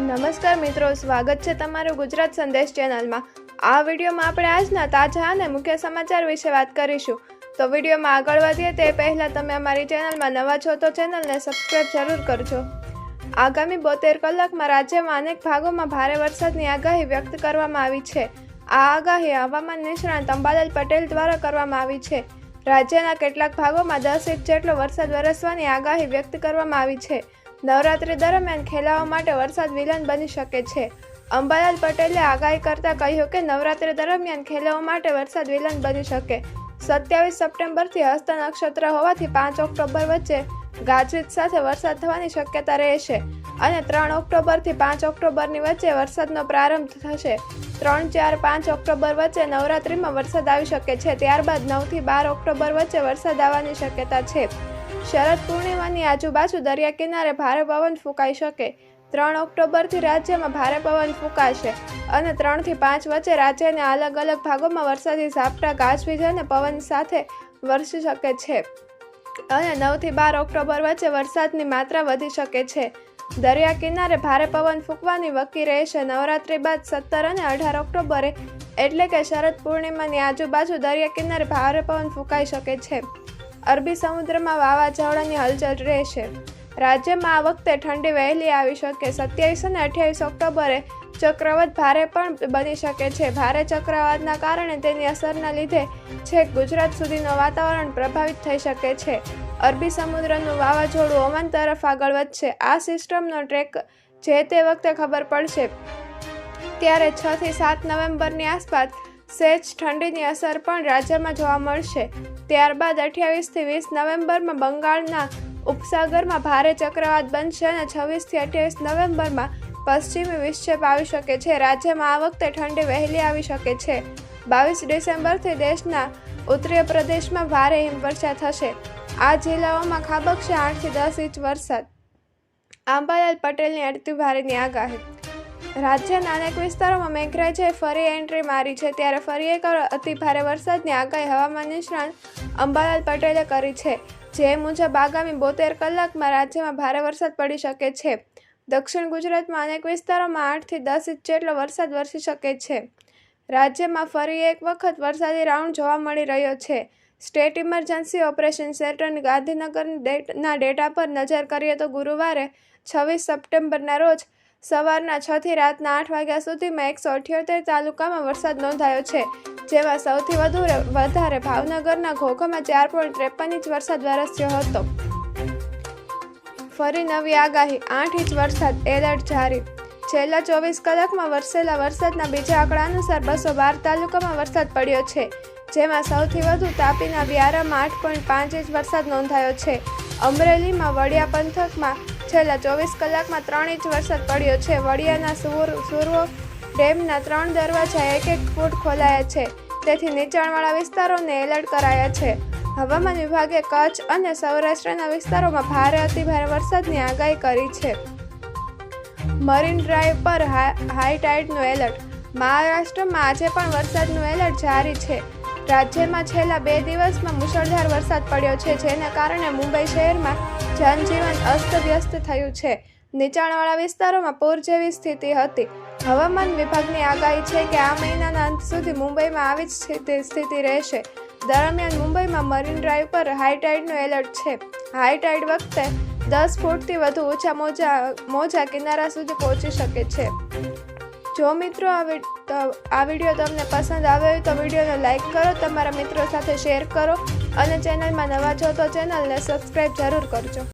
નમસ્કાર મિત્રો, સ્વાગત છે તમારું ગુજરાત સંદેશ ચેનલમાં. આ વિડીયોમાં આપણે આજના તાજા અને મુખ્ય સમાચાર વિશે વાત કરીશું. તો વિડીયોમાં આગળ વધીએ તે પહેલાં તમે અમારી ચેનલમાં નવા છો તો ચેનલને સબસ્ક્રાઈબ જરૂર કરજો. આગામી બોતેર કલાકમાં રાજ્યમાં અનેક ભાગોમાં ભારે વરસાદની આગાહી વ્યક્ત કરવામાં આવી છે. આ આગાહી હવામાન નિષ્ણાંત અંબાલાલ પટેલ દ્વારા કરવામાં આવી છે. રાજ્યના કેટલાક ભાગોમાં દસ ઇંચ જેટલો વરસાદ વરસવાની આગાહી વ્યક્ત કરવામાં આવી છે. નવરાત્રી દરમિયાન ખેલાઓ માટે વરસાદ વિલન બની શકે છે. અંબાલાલ પટેલે આગાહી કરતા કહ્યું કે નવરાત્રી દરમિયાન ખેલાવા માટે વરસાદ વિલન બની શકે. સત્યાવીસ સપ્ટેમ્બરથી હસ્ત નક્ષત્ર હોવાથી પાંચ ઓક્ટોબર વચ્ચે ગાજવીજ સાથે વરસાદ થવાની શક્યતા રહેશે અને ત્રણ ઓક્ટોબરથી પાંચ ઓક્ટોબરની વચ્ચે વરસાદનો પ્રારંભ થશે. ત્રણ ચાર પાંચ ઓક્ટોબર વચ્ચે નવરાત્રિમાં વરસાદ આવી શકે છે, ત્યારબાદ નવથી બાર ઓક્ટોબર વચ્ચે વરસાદ આવવાની શક્યતા છે. શરદ પૂર્ણિમાની આજુબાજુ દરિયા કિનારે ભારે પવન ફૂંકાઈ શકે. ત્રણ ઓક્ટોબરથી રાજ્યમાં ભારે પવન ફૂંકાશે અને ત્રણથી પાંચ વચ્ચે રાજ્યના અલગ અલગ ભાગોમાં વરસાદી ઝાપટા ગાજવીજ અને પવન સાથે વરસી શકે છે. અને નવથી બાર ઓક્ટોબર વચ્ચે વરસાદની માત્રા વધી શકે છે. દરિયા કિનારે ભારે પવન ફૂંકવાની વકી રહેશે નવરાત્રી બાદ સત્તર અને અઢાર ઓક્ટોબરે. એટલે કે શરદ પૂર્ણિમાની આજુબાજુ દરિયા કિનારે ભારે પવન ફૂંકાઈ શકે છે. અરબી સમુદ્રમાં વાવાઝોડાની હલચલ રહેશે. રાજ્યમાં આ વખતે ઠંડી વહેલી આવી શકે. સત્યાવીસ અને અઠ્યાવીસ ઓક્ટોબરે ચક્રવાત ભારે પણ બની શકે છે. ભારે ચક્રવાતના કારણે તેની અસરના લીધે છેક ગુજરાત સુધીનું વાતાવરણ પ્રભાવિત થઈ શકે છે. અરબી સમુદ્રનું વાવાઝોડું ઓમાન તરફ આગળ વધશે. આ સિસ્ટમનો ટ્રેક જે તે વખતે ખબર પડશે. ત્યારે છ થી સાત નવેમ્બરની આસપાસ સહેજ ઠંડીની અસર પણ રાજ્યમાં જોવા મળશે. ત્યારબાદ અઠ્યાવીસથી વીસ નવેમ્બરમાં બંગાળના ઉપસાગરમાં ભારે ચક્રવાત બનશે અને છવ્વીસથી અઠ્યાવીસ નવેમ્બરમાં પશ્ચિમી વિક્ષેપ આવી શકે છે. રાજ્યમાં આ વખતે ઠંડી વહેલી આવી શકે છે. બાવીસ ડિસેમ્બરથી દેશના ઉત્તરીય પ્રદેશમાં ભારે હિમવર્ષા થશે. આ જિલ્લાઓમાં ખાબકશે આઠથી દસ ઇંચ વરસાદ. આંબાલાલ પટેલની અડધી ભારેની આગાહી રાજ્યના અનેક વિસ્તારોમાં મેઘરાજાએ ફરી એન્ટ્રી મારી છે. ત્યારે ફરી એક અતિ ભારે વરસાદની આગાહી હવામાન નિષ્ણાંત અંબાલાલ પટેલે કરી છે. જે મુજબ આગામી બોતેર કલાકમાં રાજ્યમાં ભારે વરસાદ પડી શકે છે. દક્ષિણ ગુજરાતમાં અનેક વિસ્તારોમાં આઠથી દસ ઇંચ જેટલો વરસાદ વરસી શકે છે. રાજ્યમાં ફરી એક વખત વરસાદી રાઉન્ડ જોવા મળી રહ્યો છે. સ્ટેટ ઇમરજન્સી ઓપરેશન સેન્ટરની ગાંધીનગરના ડેટા પર નજર કરીએ તો ગુરુવારે છવ્વીસ સપ્ટેમ્બરના રોજ સવારના છ થી રાતના આઠ વાગ્યા સુધીમાં એકસો અઠ્યોતેર તાલુકામાં વરસાદ નોંધાયો છે, જેમાં સૌથી વધુ વધારે ભાવનગરના ઘોઘામાં ચાર પોઈન્ટ ત્રેપન ઇંચ વરસાદ વરસ્યો હતો. ફરી નવી આગાહી, આઠ ઇંચ વરસાદ એલર્ટ જારી. છેલ્લા ચોવીસ કલાકમાં વરસેલા વરસાદના બીજા આંકડા અનુસાર બસો બાર તાલુકામાં વરસાદ પડ્યો છે, જેમાં સૌથી વધુ તાપીના વ્યારામાં આઠ પોઈન્ટ પાંચ ઇંચ વરસાદ નોંધાયો છે. અમરેલીમાં વડિયા પંથકમાં છેલ્લા ચોવીસ કલાકમાં ત્રણ ઇંચ વરસાદ પડ્યો છે. વડિયાના સુર, સુરવો ડેમના ત્રણ દરવાજા એક એક ફૂટ ખોલાયા છે. તેથી નીચાણવાળા વિસ્તારોને એલર્ટ કરાયા છે. હવામાન વિભાગે કચ્છ અને સૌરાષ્ટ્રના વિસ્તારોમાં ભારે અતિભારે વરસાદની આગાહી કરી છે. મરીન ડ્રાઈવ પર હાઈ ટાઈડનું એલર્ટ. મહારાષ્ટ્રમાં આજે પણ વરસાદનું એલર્ટ જારી છે. રાજ્યમાં છેલ્લા બે દિવસમાં મુશળધાર વરસાદ પડ્યો છે, જેને કારણે મુંબઈ શહેરમાં જનજીવન અસ્તવ્યસ્ત થયું છે. નીચાણવાળા વિસ્તારોમાં પૂર જેવી સ્થિતિ હતી. હવામાન વિભાગની આગાહી છે કે આ મહિનાના અંત સુધી મુંબઈમાં આવી જ સ્થિતિ રહેશે. દરમિયાન મુંબઈમાં મરીન ડ્રાઈવ પર હાઈ ટાઈડનું એલર્ટ છે. હાઈ ટાઈડ વખતે દસ ફૂટથી વધુ ઊંચા મોજા મોજા કિનારા સુધી પહોંચી શકે છે. જો મિત્રો આ આ વીડિયો તમને પસંદ આવ્યો હોય તો વિડીયોને લાઇક કરો, તમારા મિત્રો સાથે શેર કરો અને ચેનલમાં નવા છો તો ચેનલને સબસ્ક્રાઈબ જરૂર કરજો.